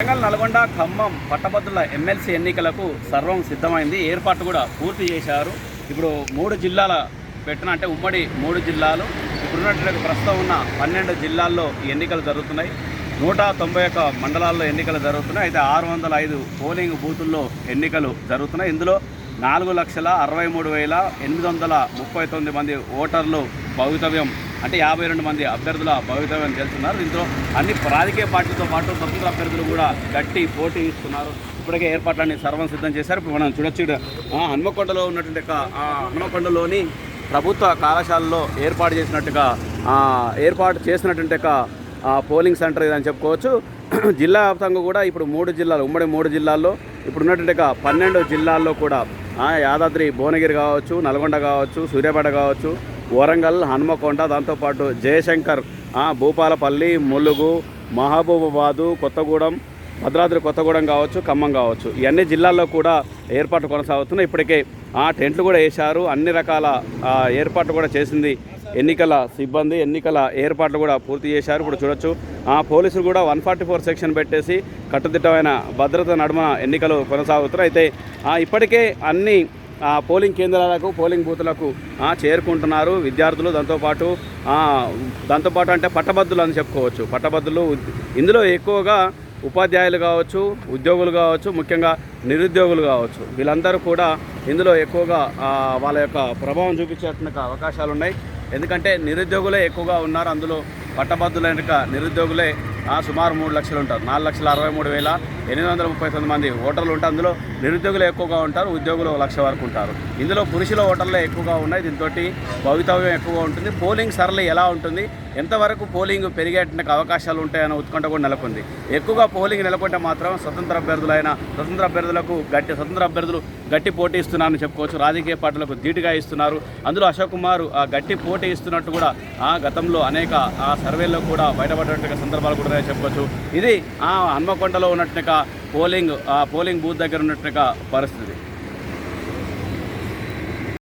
వరంగల్ నల్గొండ ఖమ్మం పట్టభద్రుల ఎమ్మెల్సీ ఎన్నికలకు సర్వం సిద్ధమైంది. ఏర్పాటు కూడా పూర్తి చేశారు. ఇప్పుడు మూడు జిల్లాల పెట్టిన అంటే ఉమ్మడి మూడు జిల్లాలు ఇప్పుడున్నటువంటి ప్రస్తుతం ఉన్న పన్నెండు జిల్లాల్లో ఈ ఎన్నికలు జరుగుతున్నాయి. నూట తొంభై ఒక్క మండలాల్లో ఎన్నికలు జరుగుతున్నాయి. అయితే ఆరు వందల ఐదు పోలింగ్ బూతుల్లో ఎన్నికలు జరుగుతున్నాయి. ఇందులో నాలుగు లక్షల అరవై మూడు వేల ఎనిమిది వందల ముప్పై తొమ్మిది మంది ఓటర్లు భవితవ్యం అంటే యాభై రెండు మంది అభ్యర్థుల భవితవ్యం తెలుస్తున్నారు దీంతో అన్ని రాజకీయ పార్టీలతో పాటు స్వతంత్ర అభ్యర్థులు కూడా గట్టి పోటీ ఇస్తున్నారు. ఇప్పటికే ఏర్పాట్లన్నీ సర్వం సిద్ధం చేశారు. ఇప్పుడు మనం చూడొచ్చు హనుమకొండలో హన్మకొండలో ఉన్నటువంటి హన్మకొండలోని ప్రభుత్వ కళాశాలలో ఏర్పాటు చేసినట్టుగా ఏర్పాటు చేసినటువంటి పోలింగ్ సెంటర్ ఇదని చెప్పుకోవచ్చు. జిల్లా వ్యాప్తంగా కూడా ఇప్పుడు మూడు జిల్లాలు ఉమ్మడి మూడు జిల్లాల్లో ఇప్పుడు ఉన్నటువంటి పన్నెండు జిల్లాల్లో కూడా యాదాద్రి భువనగిరి కావచ్చు నల్గొండ కావచ్చు సూర్యాపేట కావచ్చు వరంగల్ హనుమకొండ దాంతోపాటు జయశంకర్ భూపాలపల్లి ములుగు మహబూబాబాదు కొత్తగూడెం భద్రాద్రి కొత్తగూడెం కావచ్చు ఖమ్మం కావచ్చు. ఇవన్నీ జిల్లాల్లో కూడా ఏర్పాట్లు కొనసాగుతున్నాయి. ఇప్పటికే ఆ టెంట్లు కూడా వేశారు. అన్ని రకాల ఏర్పాట్లు కూడా చేసింది ఎన్నికల సిబ్బంది. ఎన్నికల ఏర్పాట్లు కూడా పూర్తి చేశారు. ఇప్పుడు చూడొచ్చు. ఆ పోలీసులు కూడా వన్ ఫార్టీ ఫోర్ సెక్షన్ పెట్టేసి కట్టుదిట్టమైన భద్రత నడుమ ఎన్నికలు కొనసాగుతున్నాయి. అయితే ఇప్పటికే అన్ని పోలింగ్ కేంద్రాలకు పోలింగ్ బూత్లకు చేరుకుంటున్నారు విద్యార్థులు. దాంతోపాటు దాంతోపాటు అంటే పట్టభద్రులు అని చెప్పుకోవచ్చు. పట్టభద్రులు ఇందులో ఎక్కువగా ఉపాధ్యాయులు కావచ్చు ఉద్యోగులు కావచ్చు ముఖ్యంగా నిరుద్యోగులు కావచ్చు. వీళ్ళందరూ కూడా ఇందులో ఎక్కువగా వాళ్ళ యొక్క ప్రభావం చూపించేటువంటి అవకాశాలు ఉన్నాయి ఎందుకంటే నిరుద్యోగులే ఎక్కువగా ఉన్నారు. అందులో పట్టభద్రులైన నిరుద్యోగులే సుమారు మూడు లక్షలు ఉంటారు. నాలుగు లక్షల అరవై మూడు వేల ఎనిమిది వందల ముప్పై తొమ్మిది మంది ఓటర్లు ఉంటారు అందులో నిరుద్యోగులు ఎక్కువగా ఉంటారు ఉద్యోగులు లక్ష వరకు ఉంటారు. ఇందులో పురుషుల ఓటర్లే ఎక్కువగా ఉన్నాయి. దీంతో భవితవ్యం ఎక్కువగా ఉంటుంది. పోలింగ్ సరళి ఎలా ఉంటుంది? ఎంతవరకు పోలింగ్ పెరిగేటువంటి అవకాశాలు ఉంటాయన్న ఉత్కంఠ కూడా నెలకొంది. ఎక్కువగా పోలింగ్ నెలకొంటే మాత్రం స్వతంత్ర అభ్యర్థులైన స్వతంత్ర అభ్యర్థులకు గట్టి స్వతంత్ర అభ్యర్థులు గట్టి పోటీ ఇస్తున్నారని చెప్పుకోవచ్చు. రాజకీయ పార్టీలకు ధీటుగా ఇస్తున్నారు. అందులో అశోక్ కుమార్ ఆ గట్టి పోటీ ఇస్తున్నట్టు కూడా ఆ గతంలో అనేక ఆ సర్వేల్లో కూడా బయటపడినట్టుగా సందర్భాలు కూడా ఉన్నాయని చెప్పుకోవచ్చు ఇది ఆ హన్మకొండలో ఉన్నట్టుగా పోలింగ్ ఆ పోలింగ్ బూత్ దగ్గర ఉన్నట్టుగా పరిస్థితి.